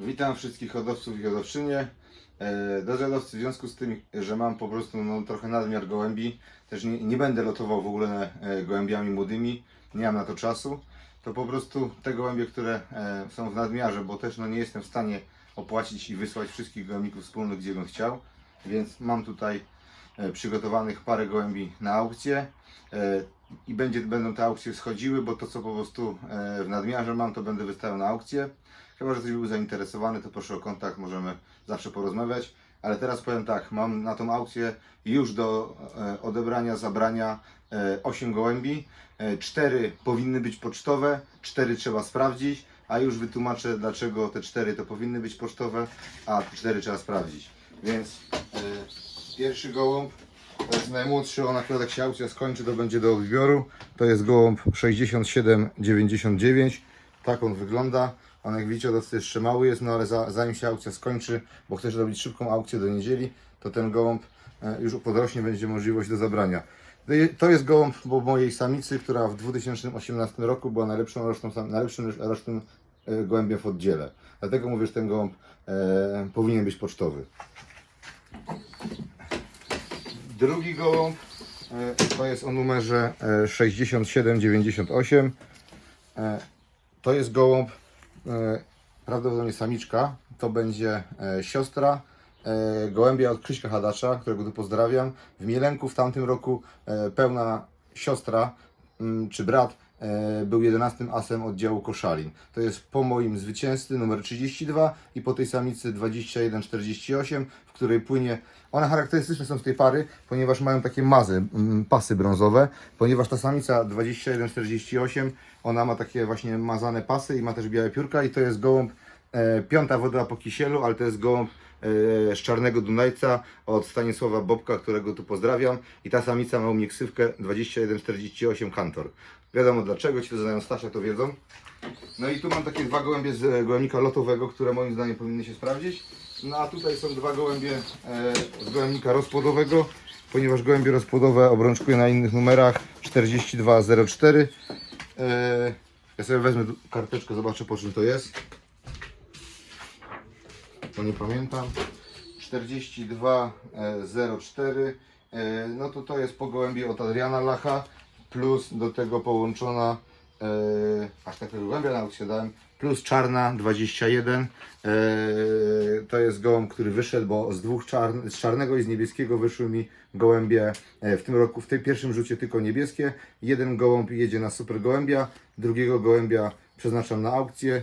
Witam wszystkich hodowców i hodowczynie. E, Do zjadowcy w związku z tym, że mam po prostu no, trochę nadmiar gołębi, też nie, nie będę lotował w ogóle e, gołębiami młodymi, nie mam na to czasu, to po prostu te gołębie, które e, są w nadmiarze, bo też no, nie jestem w stanie opłacić i wysłać wszystkich gołębników wspólnych, gdzie bym chciał, więc mam tutaj przygotowanych parę gołębi na aukcję i będzie, będą te aukcje schodziły, bo to co po prostu w nadmiarze mam, to będę wystawiał na aukcję. Chyba, że ktoś był zainteresowany, to proszę o kontakt, możemy zawsze porozmawiać. Ale teraz powiem tak, mam na tą aukcję już do e, odebrania, zabrania e, 8 gołębi. E, 4 powinny być pocztowe, 4 trzeba sprawdzić, a już wytłumaczę dlaczego te 4 to powinny być pocztowe, a 4 trzeba sprawdzić. Więc e, pierwszy gołąb to jest najmłodszy, on akurat jak się aukcja skończy, to będzie do odbioru. To jest gołąb 6799. Tak on wygląda. On jak widzicie, dosyć jeszcze mały jest, no ale za, zanim się aukcja skończy, bo chcesz robić szybką aukcję do niedzieli, to ten gołąb e, już podrośnie, będzie możliwość do zabrania. To je- To jest gołąb bo mojej samicy, która w 2018 roku była najlepszą roczną, najlepszym rocznym e, gołębiem w oddziele. Dlatego mówię, że ten gołąb e, powinien być pocztowy. Drugi gołąb e, to jest o numerze e, 6798. E, To jest gołąb, e, prawdopodobnie samiczka. To będzie e, siostra e, gołębia od Krzyśka Hadacza, którego tu pozdrawiam. W Mielenku w tamtym roku e, pełna siostra mm, czy brat e, był 11 asem oddziału Koszalin. To jest po moim zwycięzcy numer 32 i po tej samicy 2148, w której płynie. One charakterystyczne są z tej pary, ponieważ mają takie mazy, mm, pasy brązowe, ponieważ ta samica 2148, ona ma takie właśnie mazane pasy i ma też białe piórka i to jest gołąb e, piąta woda po kisielu, ale to jest gołąb e, z Czarnego Dunajca od Stanisława Bobka, którego tu pozdrawiam. I ta samica ma u mnie ksywkę 2148 Kantor. Wiadomo dlaczego, ci to znają Stasia, to wiedzą. No i tu mam takie dwa gołębie z e, gołębnika lotowego, które moim zdaniem powinny się sprawdzić. No a tutaj są dwa gołębie e, z gołębnika rozpłodowego, ponieważ gołębie rozpłodowe obrączkuję na innych numerach 4204. E, ja sobie wezmę karteczkę, zobaczę po czym to jest. To nie pamiętam. 4204. E, no to to jest po gołębie od Adriana Lacha, plus do tego połączona, e, aż takiego gołębia na aukcję dałem, plus czarna 21. E, to jest gołąb, który wyszedł, bo z dwóch czarn, z czarnego i z niebieskiego wyszły mi gołębie e, w tym roku, w tym pierwszym rzucie tylko niebieskie. Jeden gołąb jedzie na super gołębia, drugiego gołębia przeznaczam na aukcję.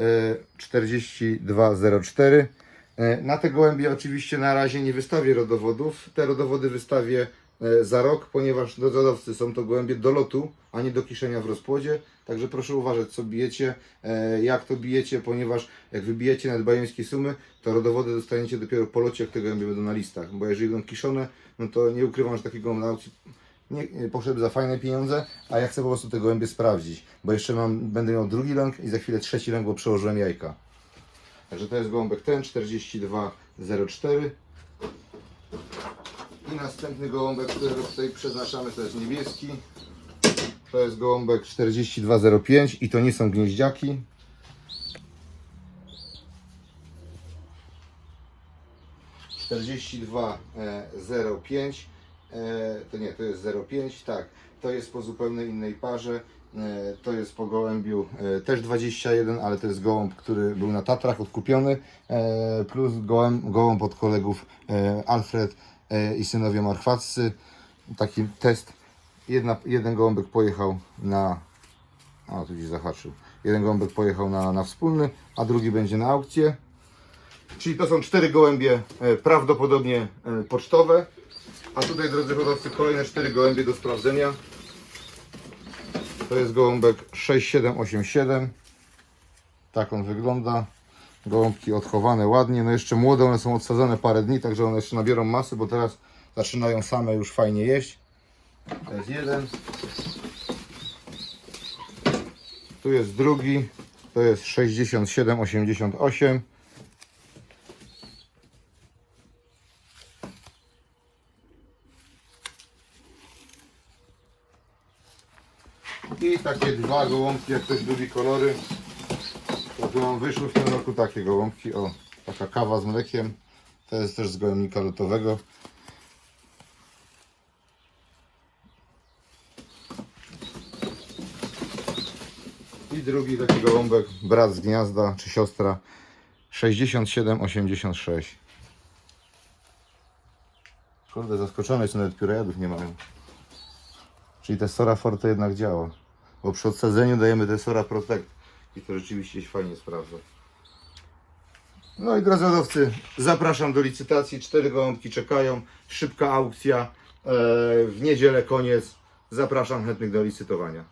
E, 4204. E, Na te gołębie oczywiście na razie nie wystawię rodowodów. Te rodowody wystawię e, za rok, ponieważ dozorowcy są to gołębie do lotu, a nie do kiszenia w rozpłodzie. Także proszę uważać, co bijecie, e, jak to bijecie, ponieważ jak wybijecie nad bajońskie sumy, to rodowody dostaniecie dopiero po locie, jak te gołębie będą na listach. Bo jeżeli będą kiszone, no to nie ukrywam, że takiego na aukcji nie, nie poszedł za fajne pieniądze, a ja chcę po prostu te gołębie sprawdzić, bo jeszcze mam, będę miał drugi ląk i za chwilę trzeci ląk, bo przełożyłem jajka. Także to jest gołąbek ten 4204 i następny gołąbek, którego tutaj przeznaczamy to jest niebieski. To jest gołąbek 4205 i to nie są gnieździaki. Czterdzieści dwa zero pięć to nie, to jest 05, tak, to jest po zupełnie innej parze, e, to jest po gołębiu e, też 21, ale to jest gołąb, który był na Tatrach odkupiony, e, plus gołąb, gołąb od kolegów e, Alfred e, i synowie Marchwaccy, taki test, Jedna, jeden gołąbek pojechał na, a tu gdzieś zahaczył, jeden gołąbek pojechał na, na wspólny, a drugi będzie na aukcję, czyli to są cztery gołębie e, prawdopodobnie e, pocztowe, a tutaj, drodzy hodowcy, kolejne cztery gołębie do sprawdzenia. To jest gołąbek 6787. Tak on wygląda. Gołąbki odchowane ładnie. No jeszcze młode, one są odsadzone parę dni, także one jeszcze nabiorą masy, bo teraz zaczynają same już fajnie jeść. To jest jeden. Tu jest drugi. To jest 6788. I takie dwa gołąbki, jak ktoś lubi kolory. To tu mam wyszły w tym roku takie gołąbki. O, taka kawa z mlekiem. To jest też z gołębnika lotowego. I drugi taki gołąbek, brat z gniazda, czy siostra 6786. Kurde, zaskoczony jestem, nawet piórejadów nie mają. Czyli te Sora Forte jednak działa. Bo przy odsadzeniu dajemy te Sora Protect i to rzeczywiście się fajnie sprawdza. No i drodzy hodowcy, zapraszam do licytacji. Cztery gołąbki czekają. Szybka aukcja. e, W niedzielę koniec. Zapraszam chętnych do licytowania.